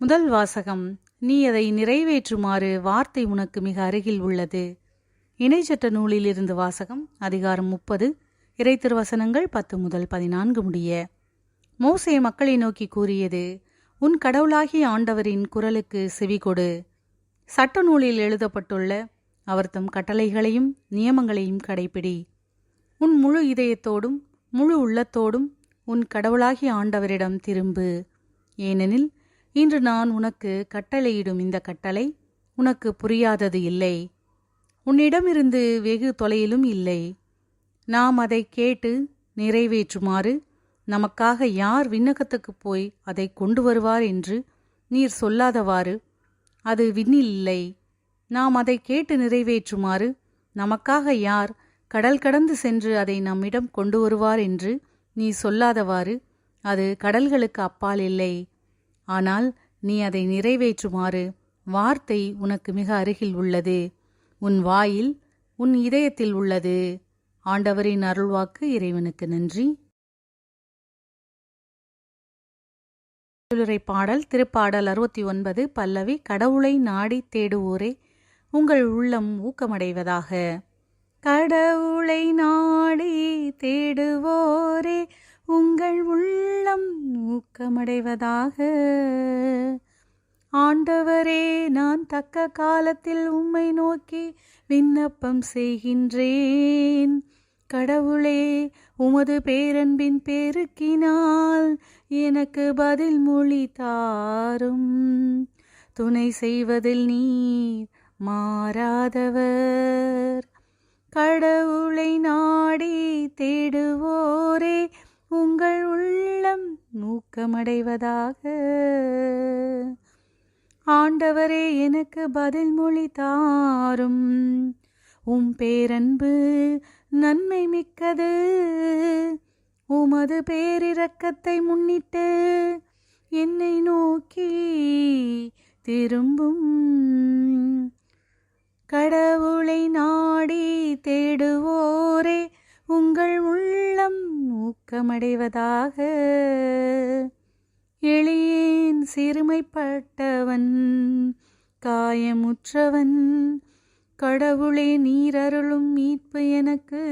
முதல் வாசகம் நீ அதை நிறைவேற்றுமாறு வார்த்தை உனக்கு மிக அருகில் உள்ளது. இணைச்சட்ட நூலிலிருந்து வாசகம் அதிகாரம் முப்பது இறைத்திருவசனங்கள் பத்து முதல் பதினான்கு முடிய. மோசே மக்களை நோக்கி கூறியது உன் கடவுளாகிய ஆண்டவரின் குரலுக்கு செவிகொடு சட்ட நூலில் எழுதப்பட்டுள்ள அவர் தம் கட்டளைகளையும் நியமங்களையும் கடைப்பிடி. உன் முழு இதயத்தோடும் முழு உள்ளத்தோடும் உன் கடவுளாகிய ஆண்டவரிடம் திரும்பு. ஏனெனில் இன்று நான் உனக்கு கட்டளையிடும் இந்த கட்டளை உனக்கு புரியாதது இல்லை. உன்னிடமிருந்து வெகு தொலையிலும் இல்லை. நாம் அதை கேட்டு நிறைவேற்றுமாறு நமக்காக யார் விண்ணகத்துக்கு போய் அதை கொண்டு வருவார் என்று நீர் சொல்லாதவாறு அது விண்ணில் இல்லை. நாம் அதை கேட்டு நிறைவேற்றுமாறு நமக்காக யார் கடல் கடந்து சென்று அதை நம்மிடம் கொண்டு வருவார் என்று நீ சொல்லாதவாறு அது கடல்களுக்கு அப்பால் இல்லை. ஆனால் நீ அதை நிறைவேற்றுமாறு வார்த்தை உனக்கு மிக அருகில் உள்ளது. உன் வாயில் உன் இதயத்தில் உள்ளது. ஆண்டவரின் அருள்வாக்கு இறைவனுக்கு நன்றி. திருளுரை பாடல் திருப்பாடல் அறுபத்தி ஒன்பது பல்லவி கடவுளை நாடி தேடுவோரே உங்கள் உள்ளம் ஊக்கமடைவதாக. கடவுளை நாடி தேடுவோரே உங்கள் உள்ளம் ஊக்கமடைவதாக. ஆண்டவரே நான் தக்க காலத்தில் உம்மை நோக்கி விண்ணப்பம் செய்கின்றேன். கடவுளே உமது பேரன்பின் பெருக்கினால் எனக்கு பதில் மொழி தாரும். துணை செய்வதில் நீர் மாறாதவர். கடவுளை நாடி தேடுவோரே உங்கள் உள்ளம் ஊக்கமடைவதாக ஆண்டவரே எனக்கு பதில் மொழி தாரும். உம் பேரன்பு நன்மை மிக்கது. உமது பேரிரக்கத்தை முன்னிட்டு என்னை நோக்கி திரும்பும். கடவுளை நாடி தேடுவோம். ஊக்கமடைவதாக. எளியேன் சிறுமைப்பட்டவன் காயமுற்றவன் கடவுளே நீரருளும் மீட்பு எனக்கு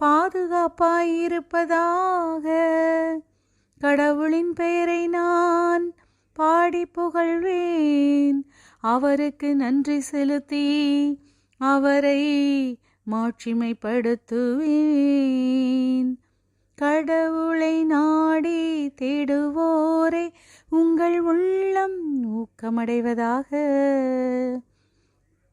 பாதுகாப்பாயிருப்பதாக. கடவுளின் பெயரை நான் பாடி புகழ்வேன் அவருக்கு நன்றி செலுத்தி அவரை மாட்சிமைப்படுத்துவேன். கடவுளை நாடி தேடுவோரே உங்கள் உள்ளம் ஊக்கமடைவதாக.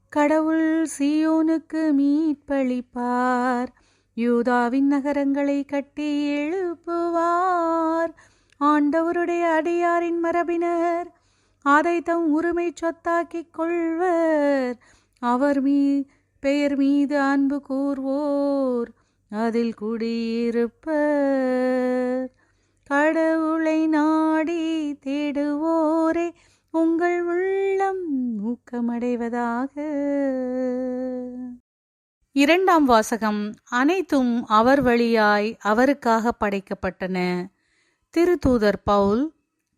கடவுள் சியோனுக்கு மீட்பளிப்பார் யூதாவின் நகரங்களை கட்டி எழுப்புவார். ஆண்டவருடைய அடியாரின் மரபினர் அதை தம் உரிமை சொத்தாக்கிக் கொள்வர். அவர் மீ பெயர் மீது அன்பு கூர்வோர். அதில் குடியிருப்பர் கடவுளை நாடி தேடுவோரே உங்கள் உள்ளம் ஊக்கமடைவதாக. இரண்டாம் வாசகம் அனைத்தும் அவர் வழியாய் அவருக்காக படைக்கப்பட்டன. திருத்தூதர் பவுல்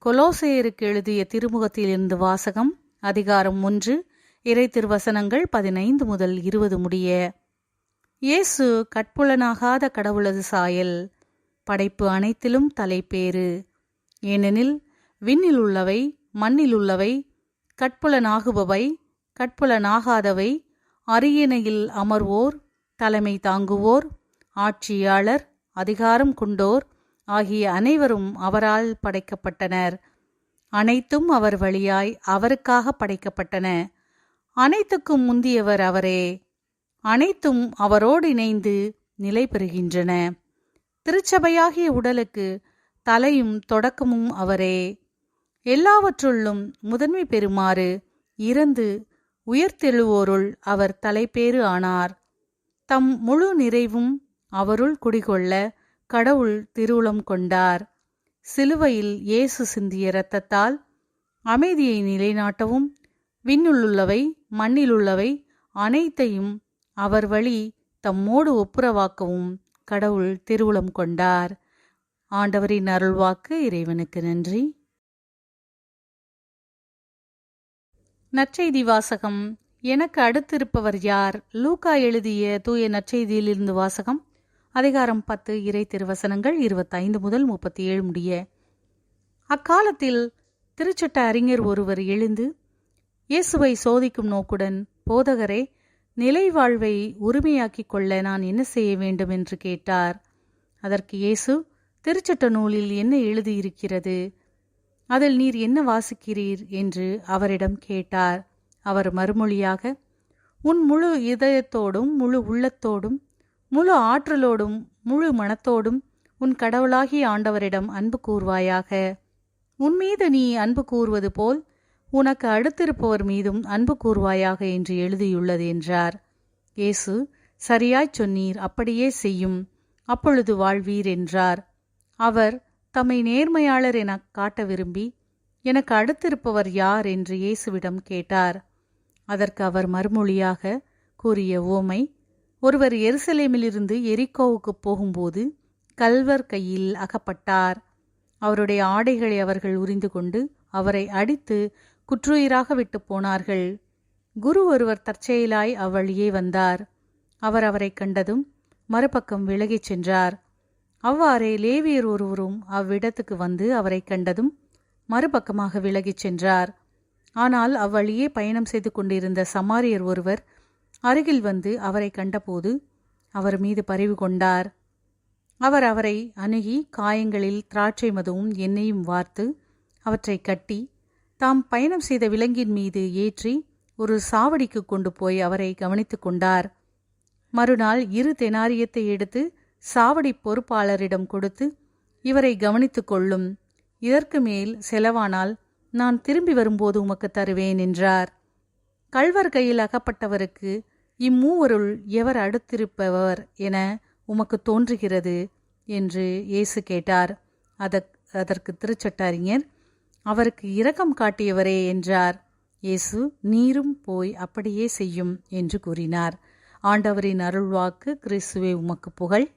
கொலோசேயருக்கு எழுதிய திருமுகத்திலிருந்து வாசகம் அதிகாரம் ஒன்று இறை திருவசனங்கள் பதினைந்து முதல் இருபது முடிய. இயேசு கட்புலனாகாத கடவுளது சாயல். படைப்பு அனைத்திலும் தலைப்பேறு. ஏனெனில் விண்ணில் உள்ளவை மண்ணில் உள்ளவை கட்புலனாகுபவை கட்புலனாகாதவை அரியணையில் அமர்வோர் தலைமை தாங்குவோர் ஆட்சியாளர் அதிகாரம் கொண்டோர் ஆகிய அனைவரும் அவரால் படைக்கப்பட்டனர். அனைத்தும் அவர் வழியாய் அவருக்காக படைக்கப்பட்டன. அனைத்துக்கும் முந்தியவர் அவரே. அனைத்தும் அவரோடு இணைந்து நிலை பெறுகின்றன திருச்சபையாகிய உடலுக்கு தலையும் தொடக்கமும் அவரே. எல்லாவற்றுள்ளும் முதன்மை பெறுமாறு இறந்து உயர்த்தெழுவோருள் அவர் தலைப்பேறு ஆனார். தம் முழு நிறைவும் அவருள் குடிகொள்ள கடவுள் திருவுளம் கொண்டார். சிலுவையில் இயேசு சிந்திய இரத்தத்தால் அமைதியை நிலைநாட்டவும் விண்ணுள்ளுள்ளவை மண்ணிலுள்ளவை அனைத்தையும் அவர் வழி தம்மோடு ஒப்புரவாக்கவும் கடவுள் திருவுளம் கொண்டார். ஆண்டவரின் அருள்வாக்கு இறைவனுக்கு நன்றி. நற்செய்தி வாசகம். எனக்கு அடுத்திருப்பவர் யார்? லூகா எழுதிய தூய நற்செய்தியிலிருந்து வாசகம். அதிகாரம் பத்து இறை திருவசனங்கள் இருபத்தைந்து முதல் முப்பத்தி ஏழு முடிய. அக்காலத்தில் திருச்சட்ட அறிஞர் ஒருவர் எழுந்து இயேசுவை சோதிக்கும் நோக்குடன் போதகரே நிலை வாழ்வை உரிமையாக்கிக் கொள்ள நான் என்ன செய்ய வேண்டும் என்று கேட்டார். அதற்கு இயேசு திருச்சட்ட நூலில் என்ன எழுதியிருக்கிறது? அதில் நீர் என்ன வாசிக்கிறீர்? என்று அவரிடம் கேட்டார். அவர் மறுமொழியாக உன் முழு இதயத்தோடும் முழு உள்ளத்தோடும் முழு ஆற்றலோடும் முழு மனத்தோடும் உன் கடவுளாகிய ஆண்டவரிடம் அன்பு கூர்வாயாக. உன் மீது நீ அன்பு கூறுவது போல் உனக்கு அடுத்திருப்பவர் மீதும் அன்பு கூறுவாயாக என்று எழுதியுள்ளது என்றார். இயேசு சரியாய்ச் சொன்னீர் அப்படியே செய்யும். அப்பொழுது வாழ்வீர் என்றார். அவர் தம்மை நேர்மையாளர் என காட்ட விரும்பி எனக்கு அடுத்திருப்பவர் யார்? என்று இயேசுவிடம் கேட்டார். அதற்கு அவர் மறுமொழியாக கூறிய ஓமை ஒருவர் எருசலேமிலிருந்து எரிக்கோவுக்கு போகும்போது கல்வர் கையில் அகப்பட்டார். அவருடைய ஆடைகளை அவர்கள் உரிந்து கொண்டு அவரை அடித்து குற்றுயிராக விட்டு போனார்கள். குரு ஒருவர் தற்செயலாய் அவ்வழியே வந்தார். அவர் அவரை கண்டதும் மறுபக்கம் விலகிச் சென்றார். அவ்வாறே லேவியர் ஒருவரும் அவ்விடத்துக்கு வந்து அவரை கண்டதும் மறுபக்கமாக விலகிச் சென்றார். ஆனால் அவ்வழியே பயணம் செய்து கொண்டிருந்த சமாரியர் ஒருவர் அருகில் வந்து அவரை கண்டபோது அவர் மீது பரிவு கொண்டார். அவர் அவரை அணுகி காயங்களில் திராட்சை மதுவும் எண்ணெயும் வார்த்து அவற்றை கட்டி தாம் பயணம் செய்த விலங்கின் மீது ஏற்றி ஒரு சாவடிக்கு கொண்டு போய் அவரை கவனித்துக் கொண்டார். மறுநாள் இரு தெனாரியத்தை எடுத்து சாவடி பொறுப்பாளரிடம் கொடுத்து இவரை கவனித்துக் கொள்ளும். இதற்கு மேல் செலவானால் நான் திரும்பி வரும்போது உமக்கு தருவேன் என்றார். கள்வர் கையில் அகப்பட்டவருக்கு இம்மூவருள் எவர் அடுத்திருப்பவர் என உமக்கு தோன்றுகிறது என்று இயேசு கேட்டார். அதற் அதற்கு திருச்சட்ட அறிஞர் அவருக்கு இரக்கம் காட்டியவரே என்றார். இயேசு நீரும் போய் அப்படியே செய்யும் என்று கூறினார். ஆண்டவரின் அருள்வாக்கு கிறிஸ்துவே உமக்கு புகழ்.